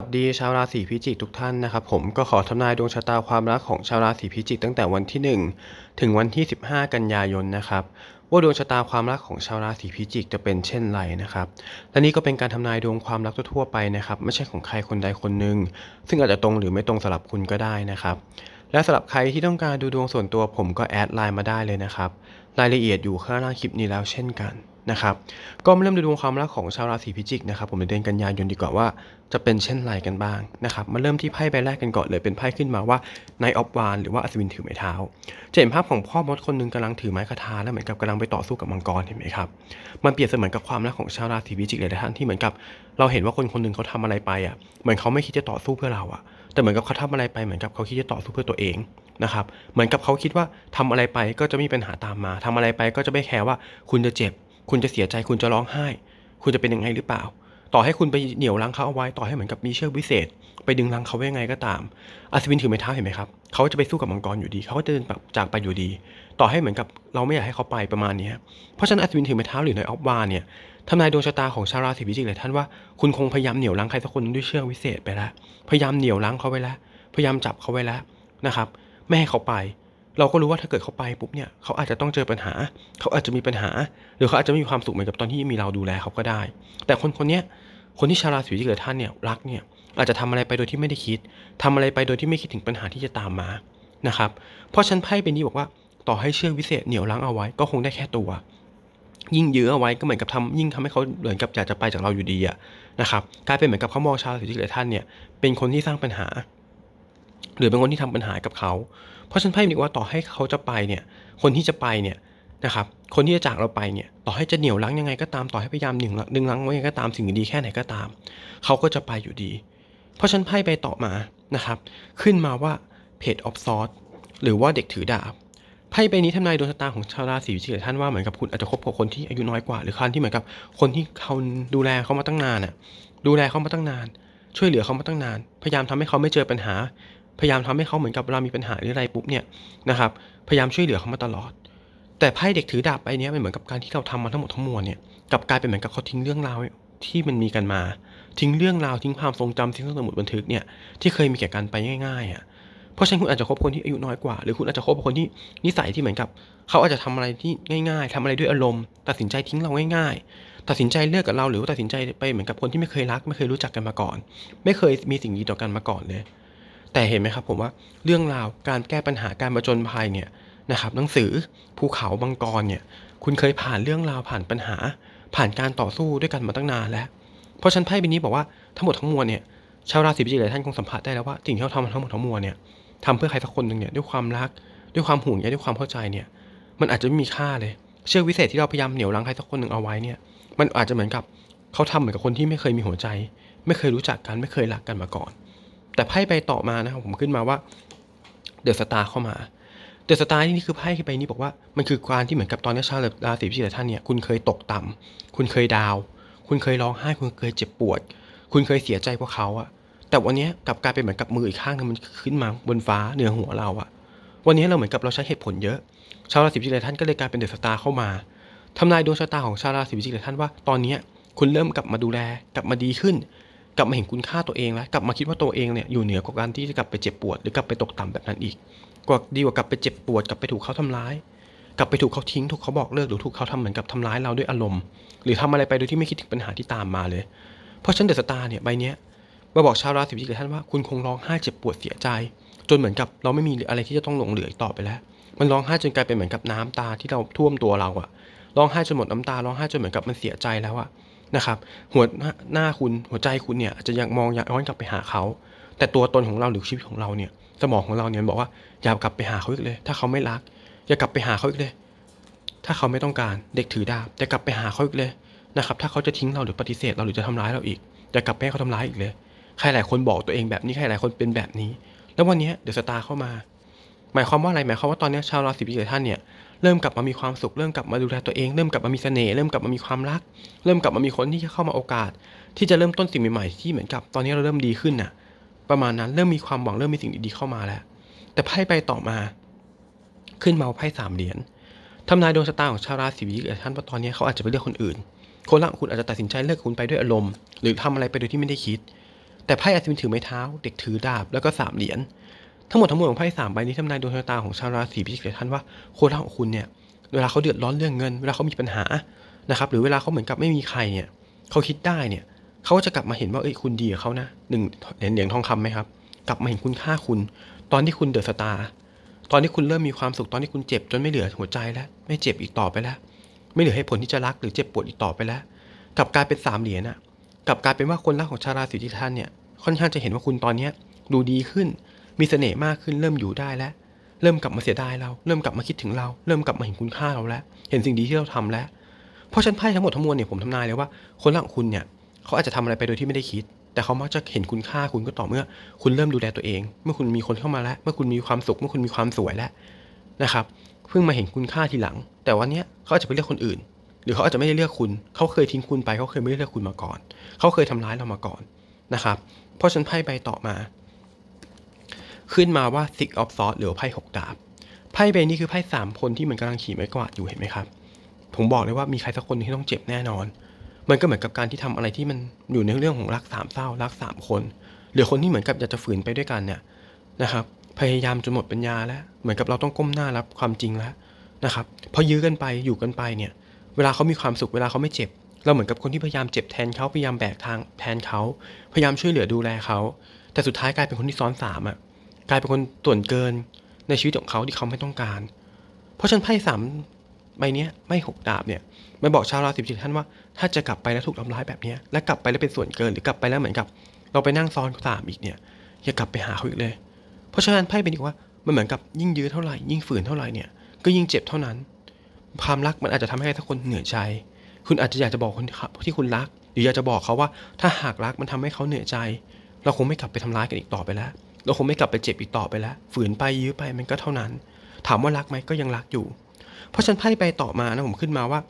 สวัสดีชาวราศีพิจิกทุกท่านนะครับผมก็ขอทำนายดวงชะตาความรักของชาวราศีพิจิกตั้งแต่วันที่ 1 ถึงวันที่ 15 กันยายนนะครับว่าดวงชะตาความรักของชาวราศีพิจิกจะเป็นเช่นไรนะครับและนี่ก็เป็นการทำนายดวงความรักทั่วไปนะครับไม่ใช่ของใครคนใดคนหนึ่งซึ่งอาจจะตรงหรือไม่ตรงสำหรับคุณก็ได้นะครับและสำหรับใครที่ต้องการดูดวงส่วนตัวผมก็แอดไลน์มาได้เลยนะครับรายละเอียดอยู่ข้างล่างคลิปนี้แล้วเช่นกัน นะครับก็มาเริ่มดูดวงความรักของชาวราศีพิจิกนะครับผมในเดือนกันยายนดีกว่าว่าจะเป็นเช่นไรกันบ้างนะครับมาเริ่มที่ไพ่ใบแรกกันก่อนเลยเป็นไพ่ขึ้นมาว่า Knight of w a n หรือว่าอัศวินถือไม้เท้าจะเห็นภาพของพ่อมดคนหนึงกำลังถือไม้คาถาแล้วเหมือนกับกำลังไปต่อสู้กับมังกรเห็นไหมครับมันเปรียบเสมือนกับความรักของชาวราศีพิจิกเลยนะท่านที่เหมือนกับ เราเห็นว่าคนคนหนึ่งเขาทำอะไรไปอะเหมือนเขาไม่คิดจะต่อสู้เพื่อเราอะ แต่เหมือนกับเขาทำอะไรไปเหมือนกับเขาคิดจะต่อสู้เพื่อตัวเองนะครับเหมือนกับเขาคิดว่าทำอะไรไปก็จะไม่มีปัญหาตามมาทำอะไรไปก็จะไม่แคร์ว่าคุณจะเจ็บ คุณจะเสียใจคุณจะร้องไห้ คุณจะเป็นยังไงหรือเปล่า ต่อให้คุณไปเหนี่ยวรั้งเขาเอาไว้ต่อให้เหมือนกับมีเชือกวิเศษ ไปดึงรั้งเขาไว้ยังไงก็ตามอัศวินถือไม้เท้าเห็นไหมครับเขาจะไปสู้กับมังกรอยู่ดีเขาก็จะเดินจากไปอยู่ดี ต่อให้เหมือนกับเราไม่อยากให้เขาไปประมาณนี้เพราะฉะนั้นอัศวินถือไม้เท้าหรือในออฟวาเนี่ยทำนายดวงชะตาของชาวราศีพิจิกเลยท่านว่าคุณคงพยายามเหนี่ยวรั้งใครสักคนด้วยเชือกวิเศษไปแล้วพยายามเหนี่ยวรั้งเขาไว้แล้วพยายามจับเขาไว้แล้วนะครับไม่ให้เขาไป เราก็รู้ว่าถ้าเกิดเขาไปปุ๊บเนี่ยเขาอาจจะต้องเจอปัญหา เขาอาจจะมีปัญหา หรือเขาอาจจะไม่มีความสุขเหมือนกับตอนที่มีเราดูแลเขาก็ได้ แต่คนคนนี้คนที่ชาวราศีพิจิกเกิดท่านเนี่ยรักเนี่ยอาจจะทำอะไรไปโดยที่ไม่ได้คิดทำอะไรไปโดยที่ไม่คิดถึงปัญหาที่จะตามมานะครับเพราะฉันไพ่เป็นนี้บอกว่าต่อให้เชือกวิเศษเหนี่ยวรั้งเอาไว้ก็คงได้แค่ตัว ยิ่งยื้อเอาไว้ก็เหมือนกับทำยิ่งทำให้เขาเหมือนกับอยากจะไปจากเราอยู่ดีอะนะครับกลายเป็นเหมือนกับเขามองชาวราศีพิจิกเกิดท่านเนี่ยเป็นคนที่สร้างปัญหา หรือเป็นคนที่ทำปัญหากับเขา เพราะฉันไพ่บอกว่าต่อให้เขาจะไปเนี่ย คนที่จะไปเนี่ยนะครับ คนที่จะจากเราไปเนี่ย ต่อให้จะเหนี่ยวรั้งยังไงก็ตาม ต่อให้พยายามหนึ่งดึงรั้งไว้ยังไงก็ตามสิ่งดีแค่ไหนก็ตาม เขาก็จะไปอยู่ดี เพราะฉันไพ่ไปต่อมานะครับ ขึ้นมาว่าเพจออฟซอสหรือว่าเด็กถือดาบไพ่ใบนี้ทำนายดวงชะตาของชาวราศีพิจิกท่านว่าเหมือนกับคุณอาจจะคบกับคนที่อายุน้อยกว่า หรือคนที่เหมือนกับคนที่เขาดูแลเขามาตั้งนานอะดูแลเขามาตั้งนาน ช่วยเหลือเขามาตั้งนาน พยายามทำให้เขาไม่เจอปัญหา พยายามทำให้เขาเหมือนกับเวลามีปัญหาหรืออะไรปุ๊บเนี่ยนะครับพยายามช่วยเหลือเขามาตลอด แต่ไพ่เด็กถือดาบไปเนี้ยมันเหมือนกับการที่เขาทำมาทั้งหมดทั้งมวลเนี่ยกลับกลายเป็นเหมือนกับเขาทิ้งเรื่องราวที่มันมีกันมา ทิ้งเรื่องราวทิ้งความทรงจำทิ้งสมุดบันทึกเนี่ยที่เคยมีแก่กันไปง่ายๆอะเพราะฉะนั้นคุณอาจจะคบคนที่อายุน้อยกว่า หรือคุณอาจจะคบคนที่นิสัยที่เหมือนกับ เขาอาจจะทำอะไรที่ง่าย ๆทำอะไรด้วยอารมณ์ ตัดสินใจทิ้งเราง่าย ๆ ตัดสินใจเลิกกับเราหรือว่าตัดสินใจไปเหมือนกับคนที่ไม่เคยรัก ไม่เคยรู้จักกันมาก่อน ไม่เคยมีสิ่งดีต่อกันมาก่อนเลย แต่เห็นไหมครับผมว่าเรื่องราวการแก้ปัญหาการประจนภัยเนี่ยนะครับหนังสือภูเขาบังกรเนี่ยคุณเคยผ่านเรื่องราวผ่านปัญหา ผ่านการต่อสู้ด้วยกันมาตั้งนานแล้ว เพราะฉะนันไพ่ใบนี้บอกว่าทั้งหมดทั้งมวลเนี่ยชาวราศีพิจิกหลายท่านคงสัมผัสได้แล้วว่าสิ่งที่เขาทำทั้งหมดทั้งมวลเนี่ยทำเพื่อใครสักคนหนึ่งเนี่ยด้วยความรัก ด้วยความห่วงใยด้วยความเข้าใจเนี่ย มันอาจจะไม่มีค่าเลย เชือกวิเศษที่เราพยายามเหนี่ยวรั้งใครสักคนหนึ่งเอาไว้เนี่ย มันอาจจะเหมือนกับเขาทำเหมือนกับคนที่ไม่เคยมีหัวใจ ไม่เคยรู้จักกันไม่เคยรักกันมาก่อน แต่ไพ่ใบต่อมานะครับผมขึ้นมาว่าเดอะสตาร์เข้ามาเดอะสตาร์ที่นี่คือไพ่ใบนี้บอกว่ามันคือการที่เหมือนกับตอนนี้ชาวราศีพิจิกท่านเนี่ยคุณเคยตกต่ำคุณเคยดาว คุณเคยร้องไห้ คุณเคยเจ็บปวด คุณเคยเสียใจเพราะเขาอะแต่วันนี้กลับกลายเป็นเหมือนกับมืออีกข้างนึงมันขึ้นมาบนฟ้าเหนือหัวเราอะวันนี้เราเหมือนกับเราใช้เหตุผลเยอะ ชาวราศีพิจิกท่านก็เลยกลายเป็นเดอะสตาร์เข้ามาทำนายดวงชะตาของชาวราศีพิจิกท่านว่าตอนนี้คุณเริ่มกลับมาดูแลกลับมาดีขึ้น กลับมาเห็นคุณค่าตัวเองแล้วกลับมาคิดว่าตัวเองเนี่ยอยู่เหนือกว่าการที่จะกลับไปเจ็บปวดหรือกลับไปตกต่ำแบบนั้นอีก กว่าดีกว่ากลับไปเจ็บปวดกลับไปถูกเขาทำร้าย กลับไปถูกเขาทิ้งถูกเขาบอกเลิกหรือถูกเขาทำเหมือนกับทำร้ายเราด้วยอารมณ์ หรือทำอะไรไปโดยที่ไม่คิดถึงปัญหาที่ตามมาเลย เพราะฉันเดอะสตาร์เนี่ยใบเนี้ยมาบอกชาวราศีพิจิกท่านว่าคุณคงร้องไห้เจ็บปวดเสียใจ จนเหมือนกับเราไม่มีอะไรที่จะต้องหลงเหลืออีกต่อไปแล้ว มันร้องไห้จนกลายเป็นเหมือนกับน้ำตาที่เราท่วมตัวเราอะร้องไห้จนหมดน้ำตาร้องไห้จนเหมือนกับมันเสียใจแล้วอะ นะครับหัวหน้าคุณหัวใจคุณเนี่ยอาจจะยังมองย้อนกลับไปหาเขา แต่ตัวตนของเราหรือชีวิตของเราเนี่ยสมองของเราเนี่ยบอกว่าอย่ากลับไปหาเขาอีกเลย ถ้าเขาไม่รัก อย่ากลับไปหาเขาอีกเลย ถ้าเขาไม่ต้องการเด็กถือดาบอย่กลับไปหาเขาอีกเลยนะครับถ้าเขาจะทิ้งเราหรือปฏิเสธ เราหรือจะทำร้ายเราอีกอย่ากลับไปให้เขาทำร้ายอีกเลย ใครหลายคนบอกตัวเองแบบนี้ใครหลายคนเป็นแบบนี้ แล้ววันนี้เดี๋ยวสตาร์เข้ามา หมายความว่าอะไรหมายความว่าตอนนี้ชาวราศีพิจิกท่านเนี่ยเริ่มกลับมามีความสุขเริ่มกลับมาดูแลตัวเองเริ่มกลับมามีเสน่ห์เริ่มกลับมามีความรัก เริ่มกลับมามีคนที่จะเข้ามาโอกาส ที่จะเริ่มต้นสิ่งใหม่ๆที่เหมือนกับตอนนี้เราเริ่มดีขึ้นน่ะ ประมาณนั้นเริ่มมีความหวังเริ่มมีสิ่งดีๆเข้ามาแล้ว แต่ไพ่ไปต่อมา ขึ้นมาไพ่สามเหรียญทำนายดวงชะตาของชาวราศีพิจิกท่านว่าตอนนี้เขาอาจจะไปเลือกคนอื่น คนรักคุณอาจจะตัดสินใจเลิกคุณไปด้วยอารมณ์ หรือทำอะไรไปโดยที่ไม่ได้คิด แต่ไพ่อัศวินถือไม้เท้า เด็กถือดาบแล้วก็สามเหรียญ ทั้งหมดทั้งมวลของไพ่สามใบนี้ทำนายดวงชะตาของชาวราศีพิจิกท่านว่าโคนรักของคุณเนี่ยเวลาเขาเดือดร้อนเรื่องเงิน เวลาเขามีปัญหานะครับหรือเวลาเขาเหมือนกับไม่มีใครเนี่ยเขาคิดได้เนี่ยเขาก็จะกลับมาเห็นว่าเอ้ยคุณดีกับเขานะหนึ่งเหรียญเหรียญทองคำไหมครับ กลับมาเห็นคุณค่าคุณ ตอนที่คุณเดือดสตาร์ตอนที่คุณเริ่มมีความสุขตอนที่คุณเจ็บจนไม่เหลือหัวใจแล้ว ไม่เจ็บอีกต่อไปแล้ว ไม่เหลือให้ผลที่จะรักหรือเจ็บปวดอีกต่อไปแล้วกลับกลายเป็นสามเหรียญอะกลับกลายเป็นว่าคนรักของชาวราศีที่ท่านเนี่ยค่อนข้างจะเห็นว่าคุณตอนเนี้ยดูดีขึ้น มีเสน่ห์มากขึ้นเริ่มอยู่ได้แล้ว เริ่มกลับมาเสียดายเรา เริ่มกลับมาคิดถึงเรา เริ่มกลับมาเห็นคุณค่าเราแล้ว เห็นสิ่งดีที่เราทำแล้ว เพราะฉันไพ่ทั้งหมดทั้งมวลเนี่ยผมทำนายเลยว่า คนรักของคุณเนี่ยเขาอาจจะทำอะไรไปโดยที่ไม่ได้คิด แต่เขามักจะเห็นคุณค่าคุณก็ต่อเมื่อ คุณเริ่มดูแลตัวเอง เมื่อคุณมีคนเข้ามาแล้ว เมื่อคุณมีความสุข เมื่อคุณมีความสวยแล้วนะครับ เพิ่งมาเห็นคุณค่าทีหลัง แต่วันนี้เขาอาจจะไปเลือกคนอื่น หรือเขาอาจจะไม่ได้เลือกคุณ เขาเคยทิ้งคุณไป เขาเคยไม่ได้เลือกคุณมาก่อน เขาเคยทำร้ายเรามาก่อนนะครับ เพราะฉันไพ่ใบต่อมา ขึ้นมาว่า six of swords หรือไพ่หกดาบไพ่ใบนี้คือไพ่สามคนที่เหมือนกำลังขี่ไม้กวาดอยู่เห็นไหมครับ ผมบอกเลยว่ามีใครสักคนที่ต้องเจ็บแน่นอน มันก็เหมือนกับการที่ทำอะไรที่มันอยู่ในเรื่องของรักสามเศร้ารักสามคนหรือคนที่เหมือนกับอยากจะฝืนไปด้วยกันเนี่ยนะครับ พยายามจนหมดปัญญาแล้ว เหมือนกับเราต้องก้มหน้ารับความจริงแล้วนะครับพอยื้อกันไปอยู่กันไปเนี่ย เวลาเขามีความสุขเวลาเขาไม่เจ็บ เราเหมือนกับคนที่พยายามเจ็บแทนเขาพยายามแบกทางแทนเขา พยายามช่วยเหลือดูแลเขา แต่สุดท้ายกลายเป็นคนที่ซ้อนสามอะ กลายเป็นคนส่วนเกินในชีวิตของเขาที่เขาไม่ต้องการ เพราะฉะนันไพ่สามใบนี้ไม่หกดาบเนี่ยมันบอกชาวราศีพิจิกท่านว่าถ้าจะกลับไปแล้วถูกทำร้ายแบบนี้และกลับไปแล้วเป็นส่วนเกินหรือกลับไปแล้วเหมือนกับ เราไปนั่งซ้อนสามอีกเนี่ยอย่ากลับไปหาเขาอีกเลย เพราะฉะนั้นไพ่เป็นอีกว่ามันเหมือนกับยิ่งยื้อเท่าไหร่ยิ่งฝืนเท่าไหร่เนี่ยก็ยิ่งเจ็บเท่านั้น ความรักมันอาจจะทำให้ใครสักคนเหนื่อยใจ คุณอาจจะอยากจะบอกคนที่คุณรัก หรืออยากจะบอกเขาว่า ถ้าหากรักมันทำให้เขาเหนื่อยใจ เราคงไม่กลับไปทำร้ายกันอีกต่อไปแล้ว เราคงไม่กลับไปเจ็บอีกต่อไปแล้ว ฝืนไปยื้อไปมันก็เท่านั้น ถามว่ารักไหมก็ยังรักอยู่ เพราะฉันไพ่ไปต่อมานะผมขึ้นมาว่า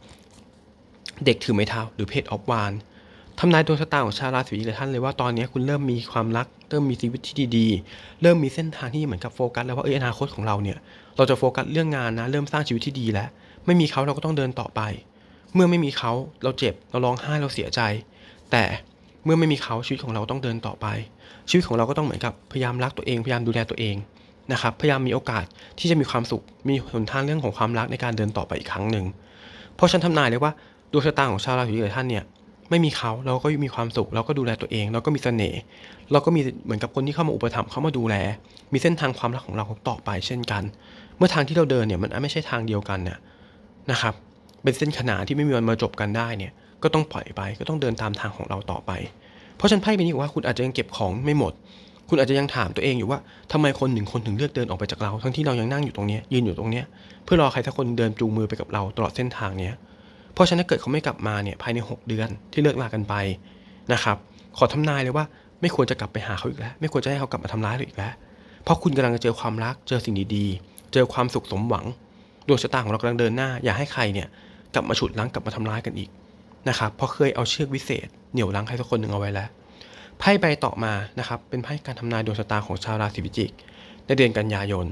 เด็กถือไม้เท้าหรือเพจออฟวานทำนายดวงชะตาของชาวราศีเลยท่านเลยว่าตอนนี้คุณเริ่มมีความรัก เริ่มมีชีวิตที่ดีๆ เริ่มมีเส้นทางที่เหมือนกับโฟกัสแล้วว่าเอออนาคตของเราเนี่ย เราจะโฟกัสเรื่องงานนะ เริ่มสร้างชีวิตที่ดีแล้ว ไม่มีเขาเราก็ต้องเดินต่อไป เมื่อไม่มีเขาเราเจ็บเราร้องไห้เราเสียใจ แต่ เมื่อไม่มีเขาชีวิตของเราต้องเดินต่อไป ชีวิตของเราก็ต้องเหมือนกับพยายามรักตัวเองพยายามดูแลตัวเองนะครับพยายามมีโอกาสที่จะมีความสุข มีหนทางเรื่องของความรักในการเดินต่อไปอีกครั้งหนึ่งเพราะฉันทำนายเลยว่าดวงชะตาของชาวราศีหลายท่านเนี่ยไม่มีเขาเราก็มีความสุข เราก็ดูแลตัวเอง เราก็มีเสน่ห์เราก็มีเหมือนกับคนที่เข้ามาอุปถัมภ์เข้ามาดูแล มีเส้นทางความรักของเราต่อไปเช่นกัน เมื่อทางที่เราเดินเนี่ยมันไม่ใช่ทางเดียวกันเนี่ยนะครับ เป็นเส้นขนานที่ไม่มีวันมาจบกันได้เนี่ย ก็ต้องปล่อยไป ก็ต้องเดินตามทางของเราต่อไป เพราะฉันไพ่ใบนี้ว่าคุณอาจจะยังเก็บของไม่หมด คุณอาจจะยังถามตัวเองอยู่ว่าทำไมคนหนึ่งคนถึงเลือกเดินออกไปจากเรา ทั้งที่เรายังนั่งอยู่ตรงนี้ยืนอยู่ตรงนี้เพื่อรอใครสักคนเดินจูงมือไปกับเราตลอดเส้นทางเนี้ยเพราะฉะนั้นถ้าเกิดเขาไม่กลับมาเนี่ยภายใน 6 เดือนที่เลิกลากันไปนะครับ ขอทำนายเลยว่าไม่ควรจะกลับไปหาเขาอีกแล้ว ไม่ควรจะให้เขากลับมาทำร้ายเราอีกแล้ว เพราะคุณกำลังจะเจอความรัก เจอสิ่งดีๆ เจอความสุขสมหวัง ดวงชะตาของเรากำลังเดินหน้า อย่าให้ใครเนี่ยกลับมาฉุดรั้งกลับมาทำร้ายกันอีก นะครับเพราะเคยเอาเชือกวิเศษเหนี่ยวรั้งใครสักคนหนึ่งเอาไว้แล้วไพ่ใบต่อมานะครับเป็นไพ่การทำนายดวงชะตาของชาวราศีพิจิก ในเดือนกันยายน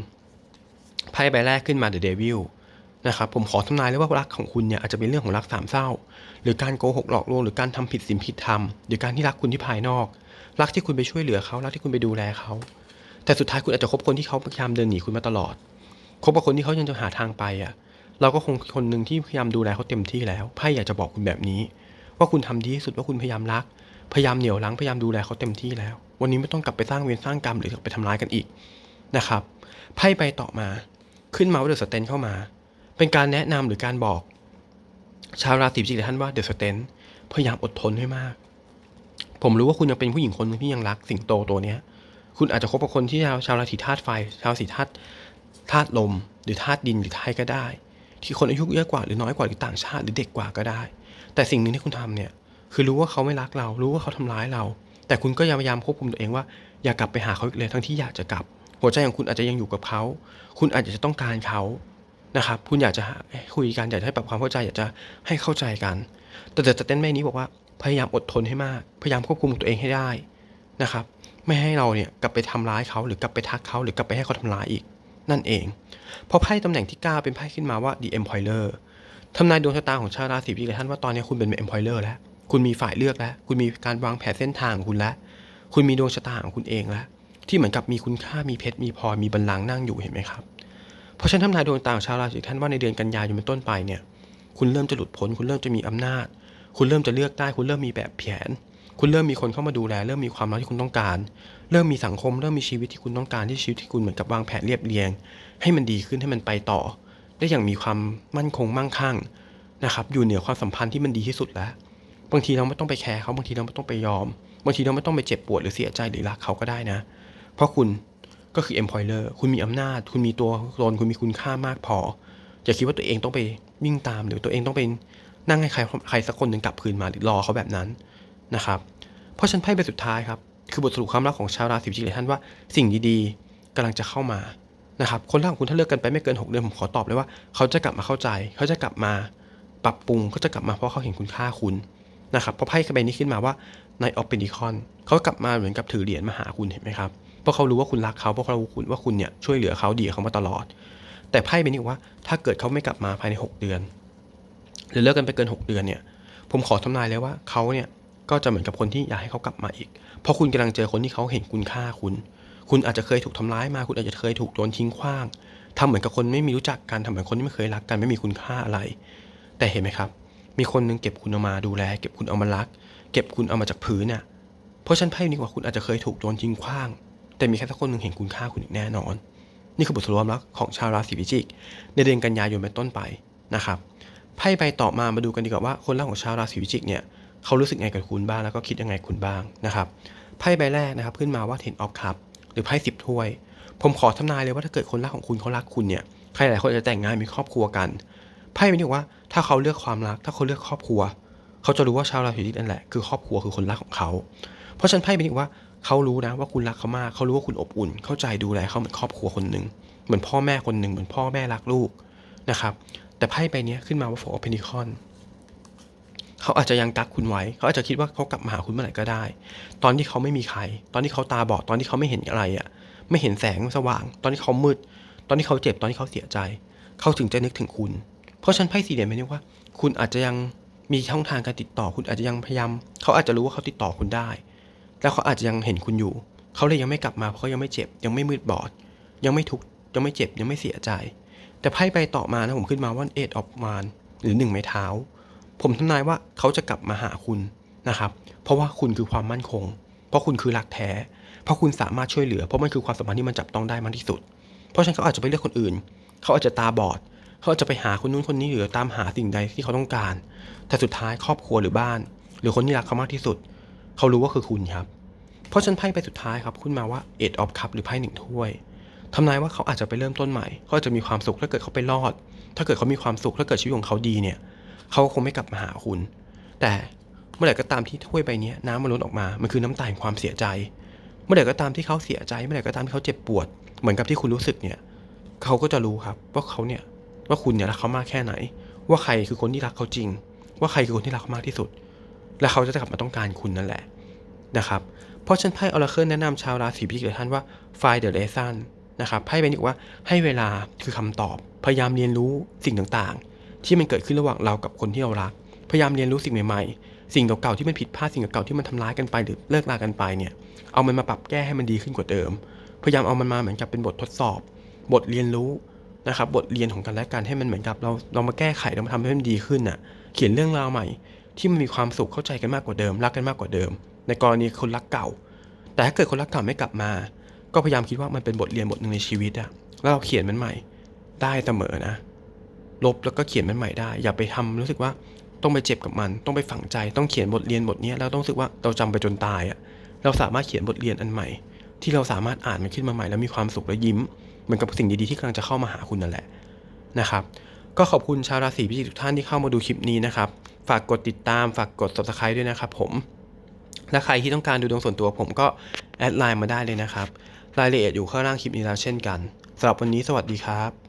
ไพ่ใบแรกขึ้นมา The Devil นะครับผมขอทำนายเลยว่ารักของคุณเนี่ยอาจจะเป็นเรื่องของรักสามเศร้า หรือการโกหกหลอกลวงหรือการทำผิดศีลผิดธรรมหรือการที่รักคุณที่ภายนอก รักที่คุณไปช่วยเหลือเขารักที่คุณไปดูแลเขา แต่สุดท้ายคุณอาจจะคบคนที่เขาพยายามเดินหนีคุณมาตลอดคบกับคนที่เขายังจะหาทางไปอะ เราก็คงคนหนึ่งที่พยายามดูแลเขาเต็มที่แล้วไพ่อยากจะบอกคุณแบบนี้ ว่าคุณทำดีที่สุดว่าคุณพยายามรัก พยายามเหนี่ยวรั้งพยายามดูแลเขาเต็มที่แล้ว วันนี้ไม่ต้องกลับไปสร้างเวรสร้างกรรมหรือไปทำร้ายกันอีกนะครับไพ่ใบต่อมาขึ้นมาว่าเดอะสเตนเข้ามา เป็นการแนะนำหรือการบอก ชาวราศีพิจิกท่านว่าเดอะสเตนพยายามอดทนให้มาก ผมรู้ว่าคุณยังเป็นผู้หญิงคนหนึงที่ยังรักสิงโตตัวเนี้ย คุณอาจจะคบกับคนที่ชาวชาวราศีธาตุไฟ ชาวราศีธาตุธาตุลม หรือธาตุดินหรือไทยก็ได้ ที่คนอายุเยอะกว่าหรือน้อยกว่าหรือต่างชาติหรือเด็กกว่าก็ได้ แต่สิ่งหนึ่งที่คุณทำเนี่ยคือรู้ว่าเขาไม่รักเรา รู้ว่าเขาทำร้ายเรา แต่คุณก็พยายามควบคุมตัวเองว่าอย่ากลับไปหาเขาอีกเลยทั้งที่อยากจะกลับ หัวใจของคุณอาจจะยังอยู่กับเขา คุณอาจจะต้องการเขานะครับคุณอยากจะคุยกันอยากจะให้ปรับความเข้าใจอยากจะให้เข้าใจกัน แต่แต่เต้นแม่นี้บอกว่าพยายามอดทนให้มาก พยายามควบคุมตัวเองให้ได้นะครับ ไม่ให้เราเนี่ยกลับไปทำร้ายเขาหรือกลับไปทักเขาหรือกลับไปให้เขาทำร้ายอีก นั่นเองเพราะไพ่ตำแหน่งที่ 9 เป็นไพ่ขึ้นมาว่า The Employer ทำนายดวงชะตาของชาวราศีพิจิกท่านว่าตอนนี้คุณเป็น Employer แล้ว คุณมีฝ่ายเลือกแล้ว คุณมีการวางแผนเส้นทางของคุณแล้ว คุณมีดวงชะตาของคุณเองแล้ว ที่เหมือนกับมีคุณค่า มีเพชร มีพลอย มีบัลลังก์นั่งอยู่เห็นไหมครับ เพราะฉะนั้นทำนายดวงตาของชาวราศีท่านว่าในเดือนกันยายนเป็นต้นไปเนี่ย คุณเริ่มจะหลุดพ้น คุณเริ่มจะมีอำนาจ คุณเริ่มจะเลือกได้ คุณเริ่มมีแบบแผน คุณเริ่มมีคนเข้ามาดูแล เริ่มมีความรักที่คุณต้องการ เริ่มมีสังคม เริ่มมีชีวิตที่คุณต้องการที่ชีวิตที่คุณเหมือนกับวางแผนเรียบเรียง ให้มันดีขึ้นให้มันไปต่อ ได้อย่างมีความมั่นคงมั่งคั่งนะครับ อยู่เหนือความสัมพันธ์ที่มันดีที่สุดแล้ว บางทีเราไม่ต้องไปแคร์เขาบางทีเราไม่ต้องไปยอม บางทีเราไม่ต้องไปเจ็บปวดหรือเสียใจหรือรักเขาก็ได้นะ เพราะคุณก็คือ employer คุณมีอำนาจ คุณมีตัวตนคุณมีคุณค่ามากพออย่าคิดว่าตัวเองต้องไปวิ่งตามหรือตัวเองต้องไปนั่งให้ใครใครสักคนหนึ่งกลับคืนมาหรือรอเขาแบบนั้น นะครับ เพราะฉันไพ่ใบสุดท้ายครับ คือบทสรุปความรักของชาวราศีพิจิกหลายท่านว่าสิ่งดีๆกำลังจะเข้ามานะครับ คนรักของคุณถ้าเลิกกันไปไม่เกิน 6 เดือนผมขอตอบเลยว่า เขาจะกลับมาเข้าใจ เขาจะกลับมาปรับปรุงเขาจะกลับมาเพราะเขาเห็นคุณค่าคุณนะครับเพราะไพ่ใบนี้ขึ้นมาว่าในออฟเปนิคอนเขากลับมาเหมือนกับถือเหรียญมาหาคุณเห็นไหมครับเพราะเขารู้ว่าคุณรักเขาเพราะเขารู้คุณว่าคุณเนี่ยช่วยเหลือเขาดีเขามาตลอด แต่ไพ่ใบนี้ว่าถ้าเกิดเขาไม่กลับมาภายใน 6 เดือน หรือเลิกกันไปเกิน 6 เดือนเนี่ย ผมขอทำนายเลยว่าเขาเนี่ย ก็จะเหมือนกับคนที่อยากให้เขากลับมาอีก เพราะคุณกำลังเจอคนที่เขาเห็นคุณค่าคุณ คุณอาจจะเคยถูกทำร้ายมา คุณอาจจะเคยถูกโดนทิ้งขว้างทำเหมือนกับคนไม่มีรู้จักกันทำเหมือนคนที่ไม่เคยรักกันไม่มีคุณค่าอะไร แต่เห็นไหมครับ มีคนนึงเก็บคุณเอามาดูแล เก็บคุณเอามารัก เก็บคุณเอามาจากพื้นน่ะ เพราะฉันไพ่นี้ว่าคุณอาจจะเคยถูกโดนทิ้งขว้าง แต่มีแค่สักคนหนึ่งเห็นคุณค่าคุณอีกแน่นอน นี่คือบทสรุปความรักของชาวราศีพิจิก ในเดือนกันยายนเป็นต้นไปนะครับไพ่ใบต่อมามาดูกันดีกว่าว่าคนรักของชาวราศีพิจิกเนี่ย เขารู้สึกไงกับคุณบ้างแล้วก็คิดยังไงคุณบ้างนะครับไพ่ใบแรกนะครับขึ้นมาว่าเทนออฟคัพหรือไพ่สิบถ้วย ผมขอทำนายเลยว่าถ้าเกิดคนรักของคุณเขารักคุณเนี่ยใครหลายคนจะแต่งงานมีครอบครัวกันไพ่ใบนี้ว่าถ้าเขาเลือกความรัก ถ้าเขาเลือกครอบครัว เขาจะรู้ว่าชาวราศีพิจิกนั่นแหละคือครอบครัวคือคนรักของเขา เพราะฉะนันไพ่ใบนี้ว่าเขารู้นะว่าคุณรักเขามากเขารู้ว่าคุณอบอุ่น เข้าใจดูแลเขาเหมือนครอบครัวคนหนึ่งเหมือนพ่อแม่คนหนึ่งเหมือนพ่อแม่รักลูกนะครับแต่ไพ่ใบนี้ขึ้นมาว่าโฟร์ เขาอาจจะยังกักคุณไว้ เขาอาจจะคิดว่าเขากลับมาหาคุณเมื่อไหร่ก็ได้ ตอนที่เขาไม่มีใคร ตอนที่เขาตาบอด ตอนที่เขาไม่เห็นอะไรอะ่ะ ไม่เห็นแสงสว่าง ตอนที่เขามืด ตอนที่เขาเจ็บ ตอนที่เขาเสียใจ เขาถึงจะนึกถึงคุณ เพราะฉันไพ่สี่เหรียญไม่ได้ว่า คุณอาจจะยังมีช่องทางการติดต่อ คุณอาจจะยังพยายาม เขาอาจจะรู้ว่าเขาติดต่อคุณได้ แล้วเขาอาจจะยังเห็นคุณอยู่ เขาเลยยังไม่กลับมาเพราะเขายังไม่เจ็บ ยังไม่มืดบอด ยังไม่ทุกข์ ยังไม่เจ็บ ยังไม่เสียใจ แต่ไพ่ใบต่อมานะผมขึ้นมาว่าเอ็ดออฟมานหรือหนึ่งไม้เท้า ผมทำนายว่าเขาจะกลับมาหาคุณนะครับ เพราะว่าคุณคือความมั่นคง เพราะคุณคือรักแท้ เพราะคุณสามารถช่วยเหลือ เพราะมันคือความสัมพันธ์ที่มันจับต้องได้มากที่สุด เพราะฉะนั้นเขาอาจจะไปเลือกคนอื่น เขาอาจจะตาบอด เขาอาจจะไปหาคนนู้นคนนี้หรือตามหาสิ่งใดที่เขาต้องการ แต่สุดท้ายครอบครัวหรือบ้าน หรือคนที่รักเขามากที่สุด เขารู้ว่าคือคุณครับ เพราะฉันไพ่ไปสุดท้ายครับขึ้นมาว่าเอ็ดออฟคัพหรือไพ่หนึ่งถ้วยทำนายว่าเขาอาจจะไปเริ่มต้นใหม่เขาจจะมีความสุขถ้าเกิดเขาไปรอด ถ้าเกิดเขามีความสุขถ้าเกิดชีวิตของเขาดีเนี่ย เขาคงไม่กลับมาหาคุณ แต่เมื่อไหร่ก็ตามที่ถ้วยใบนี้น้ำมันล้นออกมา มันคือน้ำตาแห่งความเสียใจ เมื่อไหร่ก็ตามที่เขาเสียใจ เมื่อไหร่ก็ตามที่เขาเจ็บปวด เหมือนกับที่คุณรู้สึกเนี่ยเขาก็จะรู้ครับว่าเขาเนี่ยว่าคุณเนี่ยรักเขามากแค่ไหน ว่าใครคือคนที่รักเขาจริง ว่าใครคือคนที่รักเขามากที่สุด และเขาจะกลับมาต้องการคุณนั่นแหละนะครับ เพราะฉันไพ่ออราเคิลแนะนำชาวราศีพิจิกหลายท่านว่า find the lesson นะครับไพ่ใบนี้บอกว่าให้เวลาคือคำตอบ พยายามเรียนรู้สิ่งต่างๆ ที่มันเกิดขึ้นระหว่างเรากับคนที่เรารัก พยายามเรียนรู้สิ่งใหม่ๆ สิ่งเก่าๆที่มันผิดพลาดสิ่งเก่าๆที่มันทำร้ายกันไปหรือเลิกลากันไปเนี่ย เอามันมาปรับแก้ให้มันดีขึ้นกว่าเดิม พยายามเอามันมาเหมือนกับเป็นบททดสอบ บทเรียนรู้นะครับบทเรียนของกันและกันให้มันเหมือนกับเราเรามาแก้ไขเรามาทำให้มันดีขึ้นน่ะ เขียนเรื่องราวใหม่ ที่มันมีความสุขเข้าใจกันมากกว่าเดิม รักกันมากกว่าเดิม ในกรณีคนรักเก่า แต่ถ้าเกิดคนรักเก่าไม่กลับมา ก็พยายามคิดว่ามันเป็นบทเรียนบทหนึ่งในชีวิตอะแล้วเราเขียนมันใหม่ได้เสมอนะ ลบแล้วก็เขียนมันใหม่ได้ อย่าไปทำรู้สึกว่าต้องไปเจ็บกับมัน ต้องไปฝังใจต้องเขียนบทเรียนบทนี้แล้วต้องรู้สึกว่าเราจำไปจนตายอะเราสามารถเขียนบทเรียนอันใหม่ ที่เราสามารถอ่านมันขึ้นมาใหม่แล้วมีความสุขและยิ้มเหมือนกับสิ่งดีๆที่กำลังจะเข้ามาหาคุณนั่นแหละนะครับก็ขอบคุณชาวราศีพิจิกทุกท่านที่เข้ามาดูคลิปนี้นะครับฝากกดติดตามฝากกด subscribe ด้วยนะครับผมและใครที่ต้องการดูดวงส่วนตัวผมก็แอดไลน์มาได้เลยนะครับรายละเอียดอยู่ข้างล่างคลิปนี้แล้วเช่นกันสำหรับวันนี้สวัสดีครับ